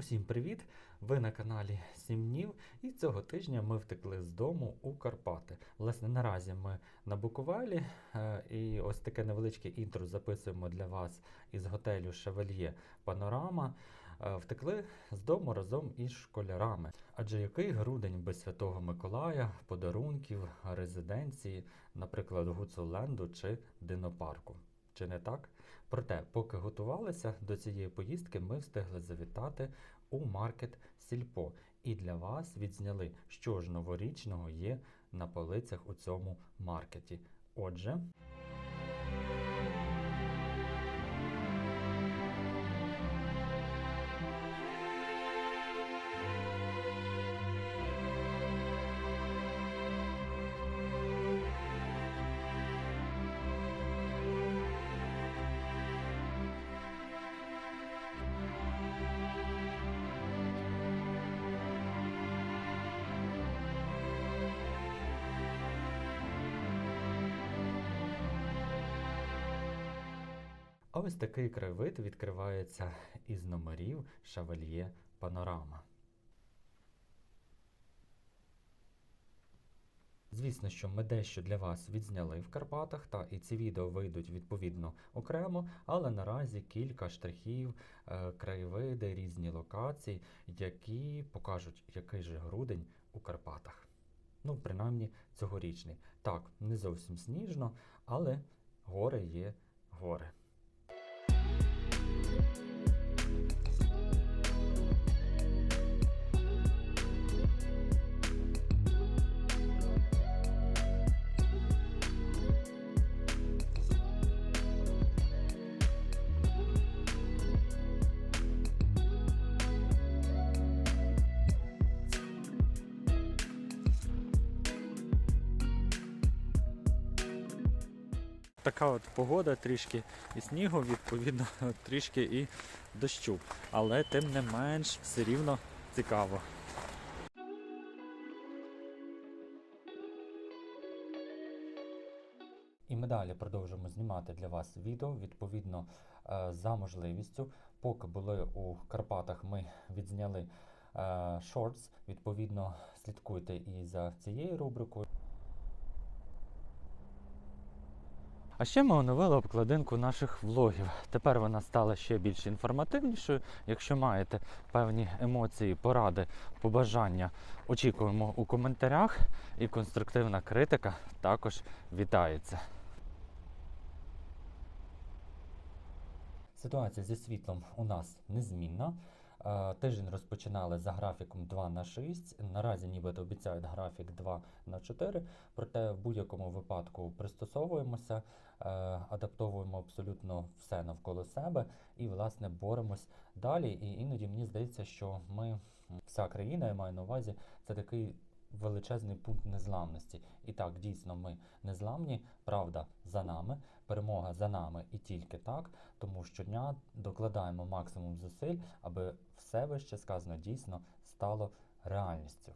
Усім привіт! Ви на каналі Сім днів, і цього тижня ми втекли з дому у Карпати. Власне, наразі ми на Буковелі, е, і ось таке невеличке інтро записуємо для вас із готелю Шевельє Панорама. Е, Втекли з дому разом із школярами. Адже який грудень без Святого Миколая, подарунків, резиденції, наприклад, Гуцуленду чи Динопарку. Чи не так? Проте, поки готувалися до цієї поїздки, ми встигли завітати у маркет Сільпо і для вас відзняли, що ж новорічного є на полицях у цьому маркеті. Отже, а ось такий краєвид відкривається із номерів Шавельє Панорама. Звісно, що ми дещо для вас відзняли в Карпатах, та і ці відео вийдуть відповідно окремо, але наразі кілька штрихів, е, краєвиди, різні локації, які покажуть, який же грудень у Карпатах. Ну, принаймні цьогорічний. Так, не зовсім сніжно, але гори є гори. Thank you. Така от погода, трішки і снігу, відповідно, трішки і дощу. Але тим не менш все рівно цікаво. І ми далі продовжуємо знімати для вас відео. Відповідно, е, за можливістю, поки були у Карпатах, ми відзняли шортс. Відповідно, слідкуйте і за цією рубрикою. А ще ми оновили обкладинку наших влогів. Тепер вона стала ще більш інформативнішою. Якщо маєте певні емоції, поради, побажання, очікуємо у коментарях. І конструктивна критика також вітається. Ситуація зі світлом у нас незмінна. Е, Тиждень розпочинали за графіком 2 на 6. Наразі нібито обіцяють графік 2 на 4. Проте в будь-якому випадку пристосовуємося, е, адаптовуємо абсолютно все навколо себе і, власне, боремось далі. І іноді мені здається, що ми, вся країна, я маю на увазі, це такий величезний пункт незламності. І так, дійсно, ми незламні, правда за нами, перемога за нами і тільки так. Тому щодня докладаємо максимум зусиль, аби все вище сказано дійсно стало реальністю.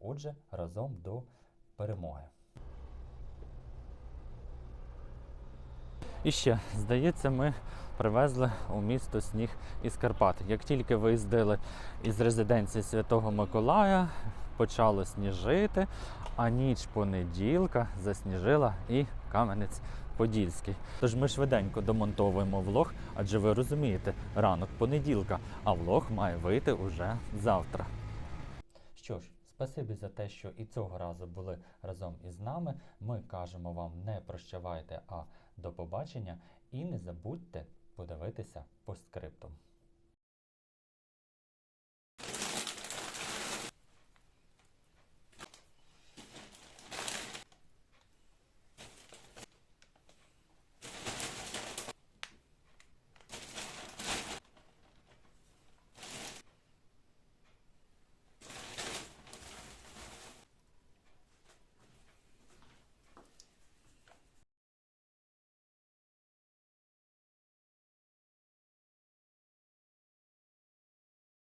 Отже, разом до перемоги. І ще, здається, ми привезли у місто сніг із Карпат. Як тільки виїздили із резиденції Святого Миколая, почало сніжити, а ніч понеділка засніжила і Кам'янець Подільський. Тож ми швиденько домонтовуємо влог, адже ви розумієте, ранок понеділка, а влог має вийти уже завтра. Що ж, спасибі за те, що і цього разу були разом із нами. Ми кажемо вам не прощавайте, а до побачення. І не забудьте подивитися постскриптум.